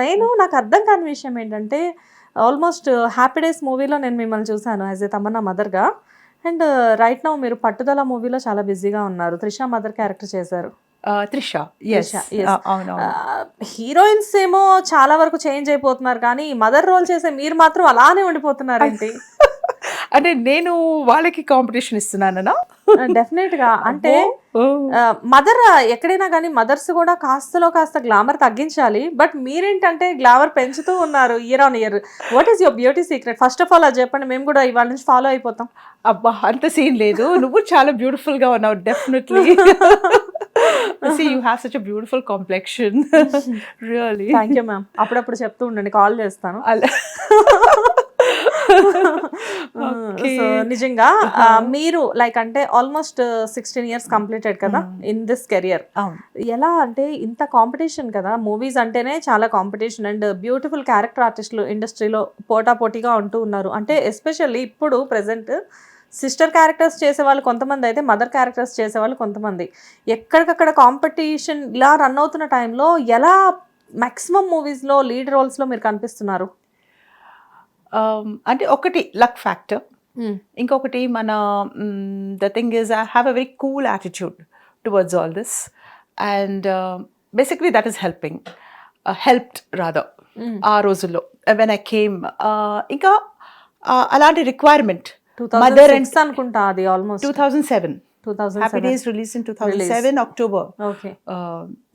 నేను నాకు అర్థం కాని విషయం ఏంటంటే ఆల్మోస్ట్ హ్యాపీ డేస్ మూవీలో నేను మిమ్మల్ని చూశాను యాజ్ ఏ తమన్నా మదర్గా. అండ్ రైట్ నౌ మీరు పట్టుదల మూవీలో చాలా బిజీగా ఉన్నారు. త్రిష మదర్ క్యారెక్టర్ చేశారు. త్రిష. హీరోయిన్స్ ఏమో చాలా వరకు చేంజ్ అయిపోతున్నారు కానీ మదర్ రోల్ చేసే మీరు మాత్రం అలానే ఉండిపోతున్నారు అంటే నేను వాళ్ళకి కాంపిటీషన్ ఇస్తున్నానన్నా డెఫినెట్గా. అంటే మదర్ ఎక్కడైనా కానీ మదర్స్ కూడా కాస్తలో కాస్త గ్లామర్ తగ్గించాలి. బట్ మీరేంటంటే గ్లామర్ పెంచుతూ ఉన్నారు year on year what is your beauty secret first of all అది చెప్పండి. మేము కూడా ఇవాళ నుంచి ఫాలో అయిపోతాం. అబ్బా అంత సీన్ లేదు. నువ్వు చాలా బ్యూటిఫుల్గా ఉన్నావు definitely see you have such beautiful complexion really thank you ma'am అప్పుడప్పుడు చెప్తూ ఉండండి. కాల్ చేస్తాను. అలా. సో నిజంగా మీరు లైక్ అంటే ఆల్మోస్ట్ సిక్స్టీన్ ఇయర్స్ కంప్లీటెడ్ కదా ఇన్ దిస్ కెరియర్ ఎలా అంటే ఇంత కాంపిటీషన్ కదా మూవీస్ అంటేనే చాలా కాంపిటీషన్ అండ్ బ్యూటిఫుల్ క్యారెక్టర్ ఆర్టిస్టులు ఇండస్ట్రీలో పోటాపోటీగా ఉంటూ ఉన్నారు. అంటే ఎస్పెషల్లీ ఇప్పుడు ప్రెసెంట్ సిస్టర్ క్యారెక్టర్స్ చేసేవాళ్ళు కొంతమంది అయితే మదర్ క్యారెక్టర్స్ చేసేవాళ్ళు కొంతమంది. ఎక్కడికక్కడ కాంపిటీషన్ ఇలా రన్ అవుతున్న టైంలో ఎలా మాక్సిమం మూవీస్లో లీడ్ రోల్స్లో మీరు కనిపిస్తున్నారు? అంటే ఒకటి లక్ ఫ్యాక్టర్ ఇంకొకటి మన the thing is I have a very cool attitude towards all this and basically that is helping helped rather ఆ రోజుల్లో. వెన్ ఐ కేమ్ ఇంకా uh, అలాంటి రిక్వైర్మెంట్ and- సిక్స్ అనుకుంటా అది almost two thousand seven thousand days release in two thousand seven October okay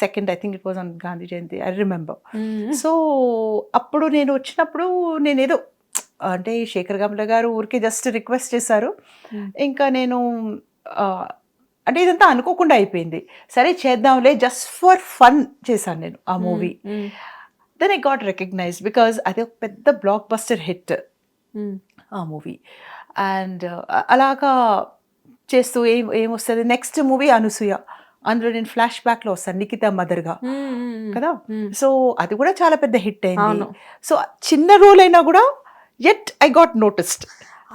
second I think it was on Gandhi Jayanti I remember so అప్పుడు నేను వచ్చినప్పుడు నేనేదో అంటే శేఖర్ గమల గారు ఊరికే జస్ట్ రిక్వెస్ట్ చేశారు. Hmm. ఇంకా నేను అంటే ఇదంతా అనుకోకుండా అయిపోయింది. సరే చేద్దాంలే జస్ట్ ఫర్ ఫన్ చేశాను నేను ఆ movie then I got recognize because అది ఒక పెద్ద బ్లాక్ బస్టర్ హిట్ ఆ మూవీ అండ్ అలాగా చేస్తూ ఏం ఏమొస్తుంది? Next movie Anasuya. అందులో నేను ఫ్లాష్ బ్యాక్లో వస్తాను నిఖిత మదర్గా కదా? సో అది కూడా చాలా పెద్ద హిట్ అయింది. సో చిన్న రోల్ అయినా కూడా ఎట్ ఐ గాట్ నోటిస్డ్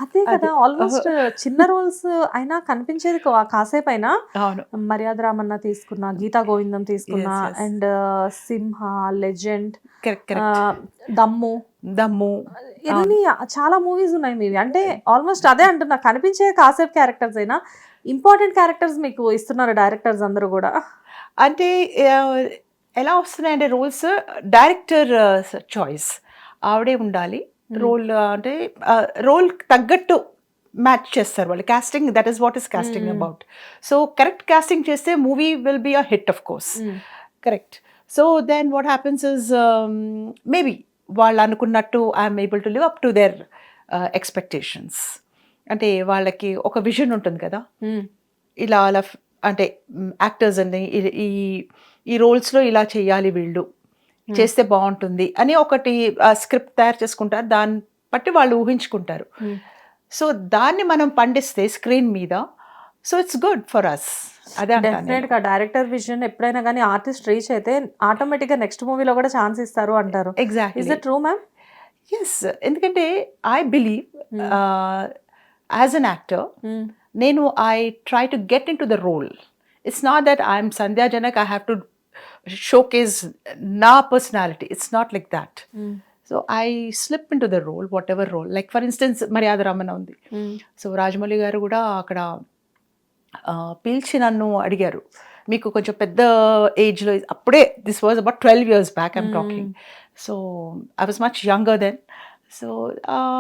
అదే కదా. ఆల్మోస్ట్ చిన్న రోల్స్ అయినా కనిపించేది కాసేపు అయినా మర్యాద రామన్న తీసుకున్నా గీతా గోవిందం తీసుకున్నా. అండ్ సింహ లెజెండ్ దమ్ము. దమ్ము. ఎన్ని చాలా మూవీస్ ఉన్నాయి మీవి. అంటే ఆల్మోస్ట్ అదే అంటున్నా కనిపించే కాసేపు క్యారెక్టర్స్ అయినా ఇంపార్టెంట్ క్యారెక్టర్స్ మీకు ఇస్తున్నారు డైరెక్టర్స్ అందరూ కూడా. అంటే ఎలా వస్తున్నాయంటే రోల్స్ డైరెక్టర్ చాయిస్ ఆవిడే ఉండాలి. రోల్ అంటే రోల్ తగ్గట్టు మ్యాచ్ చేస్తారు వాళ్ళు. Casting that is what is casting Hmm. About so correct casting చేస్తే movie will be a hit of course correct so then what happens is maybe వాళ్ళు అనుకున్నట్టు I'm able to live up to their expectations uh, అంటే వాళ్ళకి ఒక vision ఉంటుంది కదా? ఇలా అలా అంటే యాక్టర్స్ అని ఈ- ఈ ఈ రోల్స్లో ఇలా చేయాలి వీళ్ళు. చేస్తే బాగుంటుంది అని ఒకటి స్క్రిప్ట్ తయారు చేసుకుంటారు. దాన్ని బట్టి వాళ్ళు ఊహించుకుంటారు. సో దాన్ని మనం పండిస్తే స్క్రీన్ మీద so it's good for us అదే డెఫినెట్ అంటాను గా డైరెక్టర్ విజన్ ఎప్పుడైనా కానీ ఆర్టిస్ట్ రీచ్ అయితే ఆటోమేటిక్గా నెక్స్ట్ మూవీలో కూడా ఛాన్స్ ఇస్తారు అంటారు. Is exactly it true ma'am yes ఎందుకంటే I believe. As an actor నేను I try to get into the role it's not that I'm Sandhya Janak I have to showcase నా personality it's not like that so I slip into the role whatever role like for instance Maryada Ramanna ఉంది so Rajamouli గారు కూడా అక్కడ పిలిచి నన్ను అడిగారు. మీకు కొంచెం పెద్ద ఏజ్లో అప్పుడే this was about twelve years back I'm talking so I was much younger then so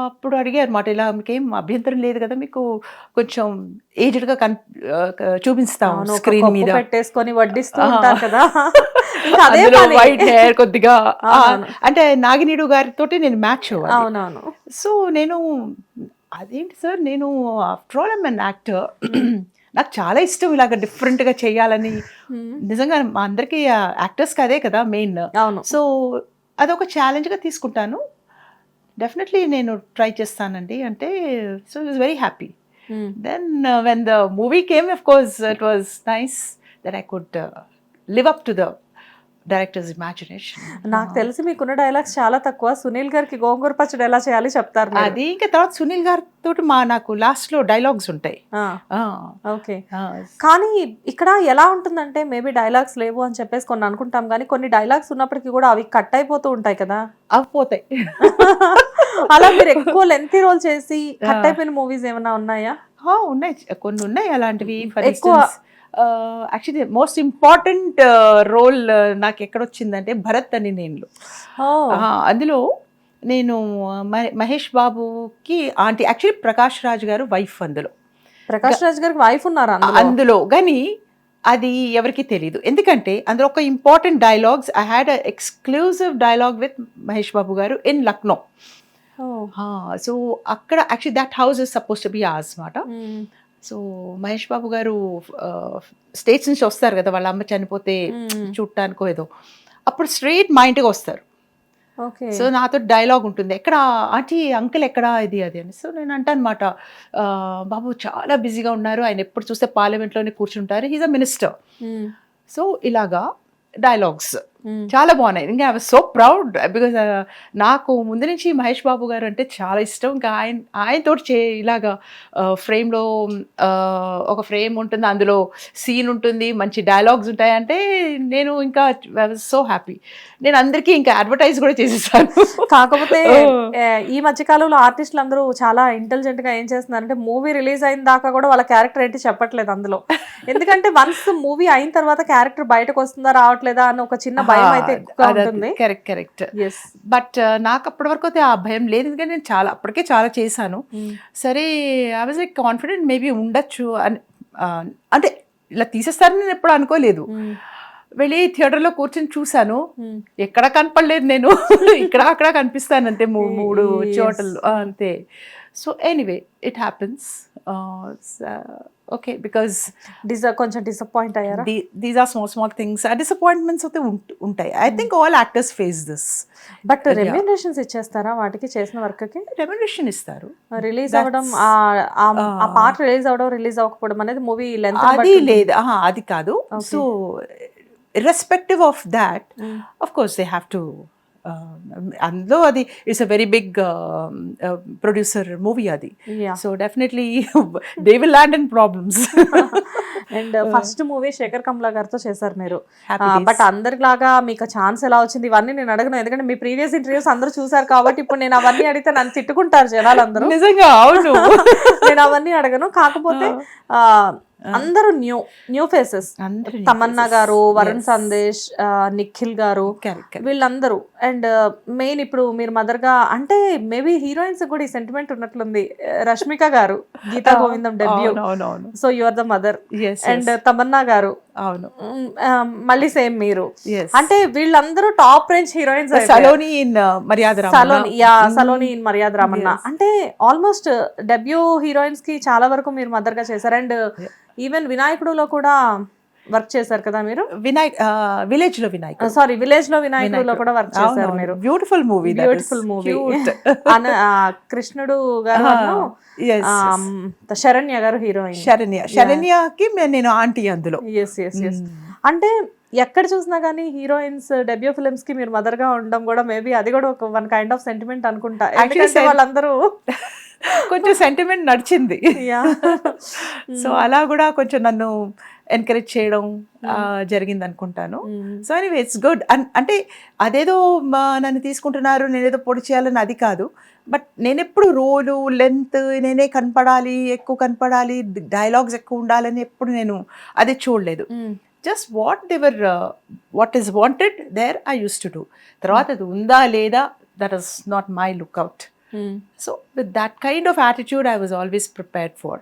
అప్పుడు అడిగారు మాట ఇలా మీకేం అభ్యంతరం లేదు కదా మీకు కొంచెం ఏజ్డ్గా కన్ చూపిస్తాం స్క్రీన్ మీద. పెట్టేసుకొని వడ్డిస్తూ ఆ. ఉంటారు కదా. వైట్ హెయిర్ కొద్దిగా. అంటే నాగినీడు గారితో నేను మ్యాచ్ అవునవును. సో నేను అదేంటి సార్ నేను after all I'm an actor నాకు చాలా ఇష్టం ఇలాగ డిఫరెంట్గా చేయాలని. నిజంగా మా అందరికీ యాక్టర్స్కి అదే కదా మెయిన్ సో అదొక ఛాలెంజ్గా తీసుకుంటాను. డెఫినెట్లీ నేను ట్రై చేస్తానండి. అంటే so is very happy then when the movie came of course it was nice that I could live up to the director's imagination నాకు తెలిసి మీకున్న డైలాగ్స్ చాలా తక్కువ. సునీల్ గారికి గోంగూర పచ్చడి ఎలా చేయాలి చెప్తారు. అది ఇంకా తర్వాత సునీల్ గారితో మా నాకు లాస్ట్లో డైలాగ్స్ ఉంటాయి. ఓకే. కానీ ఇక్కడ ఎలా ఉంటుందంటే మేబీ డైలాగ్స్ లేవు అని చెప్పేసి కొన్ని అనుకుంటాం. కానీ కొన్ని డైలాగ్స్ ఉన్నప్పటికీ కూడా అవి కట్ అయిపోతూ ఉంటాయి కదా. అవి పోతాయి. అలా మీరు ఎక్కువ లెంతీ రోల్ చేసి కట్ అయిపోయిన మూవీస్ ఏమైనా ఉన్నాయా? ఉన్నాయి. కొన్ని ఉన్నాయి అలాంటివి ఎక్కువ- యాక్చువల్లీ మోస్ట్ ఇంపార్టెంట్ రోల్ నాకు ఎక్కడ వచ్చిందంటే భరత్ అని నేను. అందులో నేను మహేష్ బాబుకి ఆంటీ యాక్చువల్లీ ప్రకాష్ రాజ్ గారు వైఫ్ అందులో. ప్రకాష్ రాజ్ గారికి వైఫ్ ఉన్నారా అందులో? కానీ అది ఎవరికి తెలియదు ఎందుకంటే అందులో ఒక important dialogues I had exclusive dialogue with Mahesh Babu garu in Lucknow. So అక్కడ actually that house is suppose to be as మాట. సో మహేష్ బాబు గారు స్టేట్స్ నుంచి వస్తారు కదా వాళ్ళ అమ్మ చనిపోతే మ్మ్. చూడటానికో ఏదో. అప్పుడు స్ట్రైట్ మా ఇంటికి వస్తారు. ఓకే సో నాతో డైలాగ్ ఉంటుంది. ఎక్కడ ఆంటీ అంకుల్ ఎక్కడా ఇది అది అని. సో నేను అంటాను అనమాట బాబు చాలా బిజీగా ఉన్నారు. ఆయన ఎప్పుడు చూస్తే పార్లమెంట్లోనే కూర్చుంటారు. He's a minister. సో ఇలాగా డైలాగ్స్. చాలా బాగున్నాయి. ఇంకా I was so proud because నాకు ముందు నుంచి మహేష్ బాబు గారు అంటే చాలా ఇష్టం. ఇంకా ఆయన ఆయనతోటి చే ఇలాగా ఫ్రేమ్లో ఒక ఫ్రేమ్ ఉంటుంది అందులో సీన్ ఉంటుంది మంచి డైలాగ్స్ ఉంటాయి అంటే నేను ఇంకా ఐ వాజ్ సో హ్యాపీ. నేను అందరికీ ఇంకా అడ్వర్టైజ్ కూడా చేసేసాను. కాకపోతే Oh. ఈ మధ్య కాలంలో ఆర్టిస్టులు అందరూ చాలా ఇంటెలిజెంట్గా ఏం చేస్తున్నారంటే మూవీ రిలీజ్ అయిన దాకా కూడా వాళ్ళ క్యారెక్టర్ ఏంటి చెప్పట్లేదు అందులో. ఎందుకంటే వన్స్ మూవీ అయిన తర్వాత క్యారెక్టర్ బయటకు వస్తుందా రావట్లేదా అని ఒక చిన్న భయం అయితే కరెక్ట్ బట్ నాకు అప్పటి వరకు అయితే ఆ భయం లేదు. ఎందుకంటే నేను చాలా అప్పటికే చాలా చేశాను. సరే I was like confident maybe ఉండొచ్చు అని అంటే ఇలా తీసేస్తారని నేను ఎప్పుడు అనుకోలేదు. వెళ్ళి థియేటర్లో కూర్చొని చూశాను. ఎక్కడ కనపడలేదు నేను. ఇక్కడ అక్కడ కనిపిస్తాను అంతే మూడు. చోటలు అంతే. So anyway it happens okay because డిజ కొంచెం డిసప్పాయింట్ అయ్యారా? These are small small things ఆ డిసప్పాయింట్మెంట్స్ అయితే ఉంట- ఉంటాయి. I think all actors face this but. Remunerations ఇచ్చేస్తారా వాటికి చేసిన వర్క్కి రెమ్యునరేషన్ ఇస్తారు. రిలీజ్ That's- అవ్వడం ఆ-. పార్ట్ రిలీజ్ అవ్వడం రిలీజ్ అవ్వకపోవడం అనేది మూవీ లెంత్ అది లేదు. అది కాదు. So irrespective of that of course they have to అందులో అది it's a very big producer movie అది. So definitely they will land in problems and first movie Sekhar Kammula గారితో చేశారు మీరు. బట్ అందరిలాగా మీకు ఛాన్స్ ఎలా వచ్చింది? ఇవన్నీ నేను అడగను. ఎందుకంటే మీ ప్రీవియస్ ఇంటర్వ్యూస్ అందరూ చూసారు కాబట్టి ఇప్పుడు నేను అవన్నీ అడిగితే నన్ను తిట్టుకుంటారు జనాలు అందరూ నిజంగా అవును. నేను అవన్నీ అడగను. కాకపోతే ఆ, అందరూ న్యూ న్యూ ఫేసెస్ తమన్నా. గారు వరుణ్. సందేశ్ నిఖిల్ గారు. వీళ్ళందరూ అండ్ మెయిన్ ఇప్పుడు మీరు మదర్గా అంటే మేబీ హీరోయిన్స్ కూడా ఈ sentiment ఉన్నట్లుంది Rashmika garu Geetha Govindam debut. So you are the mother and. Tamannaah garu అవును మళ్ళీ సేమ్ మీరు. అంటే వీళ్ళందరూ top range heroines Saloni in Maryada. Saloni yeah Mm. Saloni in Maryada Ramanna. అంటే ఆల్మోస్ట్ డెబ్యూ హీరోయిన్స్కి చాలా వరకు మీరు మదర్గా చేశారు అండ్ ఈవెన్ వినాయకుడులో కూడా వర్క్ చేశారు కదా మీరు? వినాయక్ విలేజ్లో వినాయక్ సారీ విలేజ్లో వినాయకుడులో కూడా వర్క్ చేశారు మీరు. బ్యూటిఫుల్ మూవీ బ్యూటిఫుల్ మూవీ కృష్ణుడు గారు శరణ్య గారు హీరోయిన్. శరణ్య. శరణ్యకి నేను ఆంటీ అందులో. ఎస్ ఎస్ ఎస్ అంటే ఎక్కడ చూసినా కానీ హీరోయిన్స్ డెబ్యూ ఫిల్మ్స్కి మీరు మదర్గా ఉండడం కూడా మేబీ అది కూడా ఒక వన్ కైండ్ ఆఫ్ సెంటిమెంట్ అనుకుంటా. వాళ్ళందరూ కొంచెం సెంటిమెంట్ నడిచింది. సో అలా కూడా కొంచెం నన్ను ఎంకరేజ్ చేయడం ఆ, జరిగింది అనుకుంటాను. సో ఎనీవే ఇట్స్ గుడ్ అంటే అదేదో నన్ను తీసుకుంటున్నారు నేనేదో పొడి చేయాలని అది కాదు. బట్ నేను ఎప్పుడు రోలు లెంత్ నేనే కనపడాలి ఎక్కువ కనపడాలి డైలాగ్స్ ఎక్కువ ఉండాలని ఎప్పుడు నేను అది చూడలేదు. Just whatever what is wanted there I use to do తర్వాత అది ఉందా లేదా that is not my lookout. So with that kind of attitude I was always prepared for